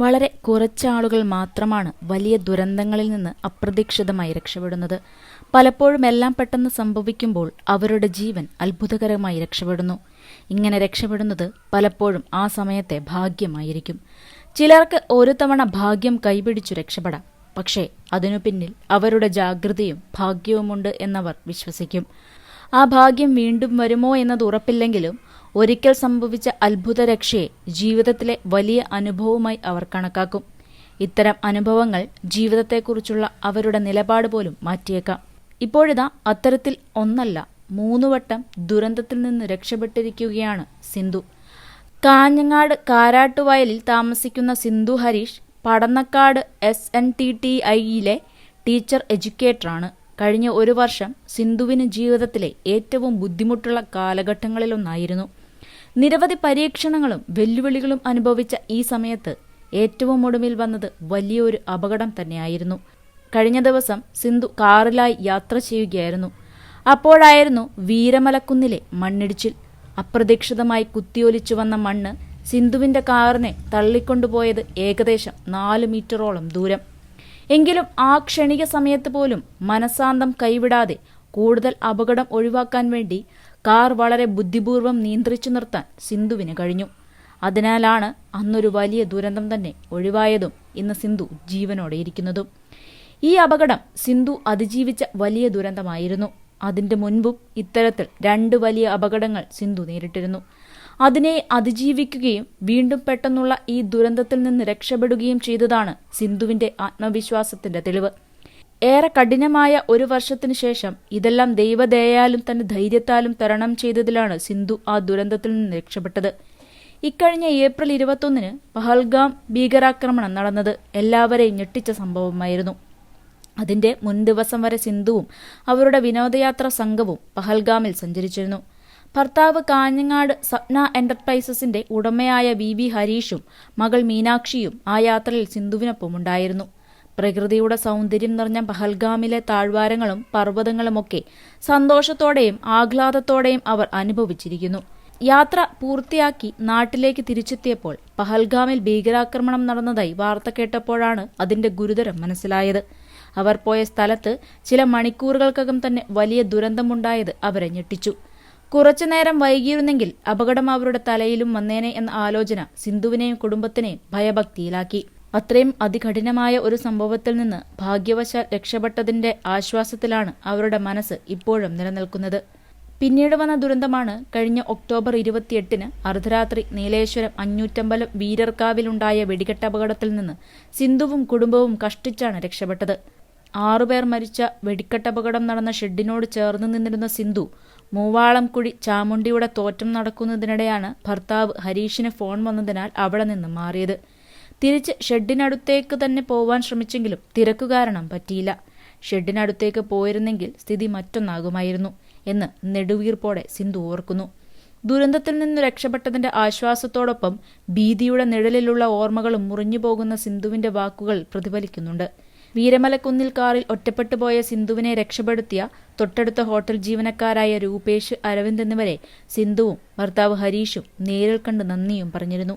വളരെ കുറച്ചാളുകൾ മാത്രമാണ് വലിയ ദുരന്തങ്ങളിൽ നിന്ന് അപ്രതീക്ഷിതമായി രക്ഷപ്പെടുന്നത്. പലപ്പോഴും എല്ലാം പെട്ടെന്ന് സംഭവിക്കുമ്പോൾ അവരുടെ ജീവൻ അത്ഭുതകരമായി രക്ഷപ്പെടുന്നു. ഇങ്ങനെ രക്ഷപ്പെടുന്നത് പലപ്പോഴും ആ സമയത്തെ ഭാഗ്യമായിരിക്കും. ചിലർക്ക് ഒരു തവണ ഭാഗ്യം കൈപിടിച്ചു രക്ഷപ്പെടാം. പക്ഷേ അതിനു പിന്നിൽ അവരുടെ ജാഗ്രതയും ഭാഗ്യവുമുണ്ട് എന്നവർ വിശ്വസിക്കും. ആ ഭാഗ്യം വീണ്ടും വരുമോ എന്നത് ഉറപ്പില്ലെങ്കിലും ഒരിക്കൽ സംഭവിച്ച അത്ഭുത രക്ഷയെ ജീവിതത്തിലെ വലിയ അനുഭവമായി അവർ കണക്കാക്കും. ഇത്തരം അനുഭവങ്ങൾ ജീവിതത്തെക്കുറിച്ചുള്ള അവരുടെ നിലപാട് പോലും മാറ്റിയേക്കാം. ഇപ്പോഴിതാ അത്തരത്തിൽ ഒന്നല്ല മൂന്നുവട്ടം ദുരന്തത്തിൽ നിന്ന് രക്ഷപ്പെട്ടിരിക്കുകയാണ് സിന്ധു. കാഞ്ഞങ്ങാട് കാരാട്ടുവയലിൽ താമസിക്കുന്ന Sindhu Harish Padannakkad S N T T ഐയിലെ teacher എഡ്യൂക്കേറ്ററാണ്. കഴിഞ്ഞ ഒരു വർഷം സിന്ധുവിന് ജീവിതത്തിലെ ഏറ്റവും ബുദ്ധിമുട്ടുള്ള കാലഘട്ടങ്ങളിലൊന്നായിരുന്നു. നിരവധി പരീക്ഷണങ്ങളും വെല്ലുവിളികളും അനുഭവിച്ച ഈ സമയത്ത് ഏറ്റവും ഒടുവിൽ വന്നത് വലിയൊരു അപകടം തന്നെയായിരുന്നു. കഴിഞ്ഞ ദിവസം സിന്ധു കാറിലായി യാത്ര ചെയ്യുകയായിരുന്നു. അപ്പോഴായിരുന്നു വീരമലക്കുന്നിലെ മണ്ണിടിച്ചിൽ. അപ്രതീക്ഷിതമായി കുത്തിയൊലിച്ചു വന്ന മണ്ണ് സിന്ധുവിന്റെ കാറിനെ തള്ളിക്കൊണ്ടുപോയത് ഏകദേശം നാല് മീറ്ററോളം ദൂരം. എങ്കിലും ആ ക്ഷണിക സമയത്ത് പോലും മനസാന്തം കൈവിടാതെ കൂടുതൽ അപകടം ഒഴിവാക്കാൻ വേണ്ടി കാർ വളരെ ബുദ്ധിപൂർവം നിയന്ത്രിച്ചു നിർത്താൻ സിന്ധുവിന് കഴിഞ്ഞു. അതിനാലാണ് അന്നൊരു വലിയ ദുരന്തം തന്നെ ഒഴിവായതും ഇന്ന് സിന്ധു ജീവനോടെ ഇരിക്കുന്നതും. ഈ അപകടം സിന്ധു അതിജീവിച്ച വലിയ ദുരന്തമായിരുന്നു. അതിന്റെ മുൻപും ഇത്തരത്തിൽ രണ്ട് വലിയ അപകടങ്ങൾ സിന്ധു നേരിട്ടിരുന്നു. അതിനെ അതിജീവിക്കുകയും വീണ്ടും പെട്ടെന്നുള്ള ഈ ദുരന്തത്തിൽ നിന്ന് രക്ഷപ്പെടുകയും ചെയ്തതാണ് സിന്ധുവിന്റെ ആത്മവിശ്വാസത്തിന്റെ തെളിവ്. ഏറെ കഠിനമായ ഒരു വർഷത്തിനു ശേഷം ഇതെല്ലാം ദൈവദയാലും തന്റെ ധൈര്യത്താലും തരണം ചെയ്തതിലാണ് സിന്ധു ആ ദുരന്തത്തിൽ നിന്ന് രക്ഷപ്പെട്ടത്. ഇക്കഴിഞ്ഞ ഏപ്രിൽ ഇരുപത്തൊന്നിന് പഹൽഗാം ഭീകരാക്രമണം നടന്നത് എല്ലാവരെയും ഞെട്ടിച്ച സംഭവമായിരുന്നു. അതിന്റെ മുൻ ദിവസം വരെ സിന്ധുവും അവരുടെ വിനോദയാത്ര സംഘവും പഹൽഗാമിൽ സഞ്ചരിച്ചിരുന്നു. ഭർത്താവ് കാഞ്ഞങ്ങാട് സപ്ന എന്റർപ്രൈസസിന്റെ ഉടമയായ വി ഹരീഷും മകൾ മീനാക്ഷിയും ആ യാത്രയിൽ സിന്ധുവിനൊപ്പം ഉണ്ടായിരുന്നു പ്രകൃതിയുടെ സൗന്ദര്യം നിറഞ്ഞ പഹൽഗാമിലെ താഴ്വാരങ്ങളും പർവതങ്ങളുമൊക്കെ സന്തോഷത്തോടെയും ആഹ്ലാദത്തോടെയും അവർ അനുഭവിച്ചിരിക്കുന്നു. യാത്ര പൂർത്തിയാക്കി നാട്ടിലേക്ക് തിരിച്ചെത്തിയപ്പോൾ പഹൽഗാമിൽ ഭീകരാക്രമണം നടന്നതായി വാർത്ത കേട്ടപ്പോഴാണ് അതിന്റെ ഗുരുതരം മനസ്സിലായത്. അവർ പോയ സ്ഥലത്ത് ചില മണിക്കൂറുകൾക്കകം തന്നെ വലിയ ദുരന്തമുണ്ടായത് അവരെ ഞെട്ടിച്ചു. കുറച്ചുനേരം വൈകിയിരുന്നെങ്കിൽ അപകടം അവരുടെ തലയിലും വന്നേനെ എന്ന ആലോചന സിന്ധുവിനെയും കുടുംബത്തിനെയും ഭയഭക്തിയിലാക്കി. അത്രയും അതികഠിനമായ ഒരു സംഭവത്തിൽ നിന്ന് ഭാഗ്യവശാൽ രക്ഷപ്പെട്ടതിന്റെ ആശ്വാസത്തിലാണ് അവരുടെ മനസ്സ് ഇപ്പോഴും നിലനിൽക്കുന്നത്. പിന്നീട് വന്ന ദുരന്തമാണ് കഴിഞ്ഞ ഒക്ടോബർ ഇരുപത്തിയെട്ടിന് അർദ്ധരാത്രി നീലേശ്വരം അഞ്ഞൂറ്റമ്പലം വീരർക്കാവിലുണ്ടായ വെടിക്കെട്ടപകടത്തിൽ നിന്ന് സിന്ധുവും കുടുംബവും കഷ്ടിച്ചാണ് രക്ഷപ്പെട്ടത്. ആറുപേർ മരിച്ച വെടിക്കെട്ടപകടം നടന്ന ഷെഡിനോട് ചേർന്ന് നിന്നിരുന്ന സിന്ധു മൂവാളംകുഴി ചാമുണ്ടിയുടെ തോറ്റം നടക്കുന്നതിനിടെയാണ് ഭർത്താവ് ഹരീഷിന് ഫോൺ വന്നതിനാൽ അവിടെ നിന്ന് മാറിയത്. തിരിച്ച് ഷെഡിനടുത്തേക്ക് തന്നെ പോവാൻ ശ്രമിച്ചെങ്കിലും തിരക്കു കാരണം പറ്റിയില്ല. ഷെഡിനടുത്തേക്ക് പോയിരുന്നെങ്കിൽ സ്ഥിതി മറ്റൊന്നാകുമായിരുന്നു എന്ന് നെടുവീർപ്പോടെ സിന്ധു ഓർക്കുന്നു. ദുരന്തത്തിൽ നിന്ന് രക്ഷപ്പെട്ടതിന്റെ ആശ്വാസത്തോടൊപ്പം ഭീതിയുടെ നിഴലിലുള്ള ഓർമ്മകളും മുറിഞ്ഞുപോകുന്ന സിന്ധുവിന്റെ വാക്കുകൾ പ്രതിഫലിക്കുന്നുണ്ട്. വീരമലക്കുന്നിൽ കാറിൽ ഒറ്റപ്പെട്ടുപോയ സിന്ധുവിനെ രക്ഷപ്പെടുത്തിയ തൊട്ടടുത്ത ഹോട്ടൽ ജീവനക്കാരായ രൂപേഷ് അരവിന്ദ് എന്നിവരെ സിന്ധുവും ഭർത്താവ് ഹരീഷും നേരിൽ കണ്ട് നന്ദിയും പറഞ്ഞിരുന്നു.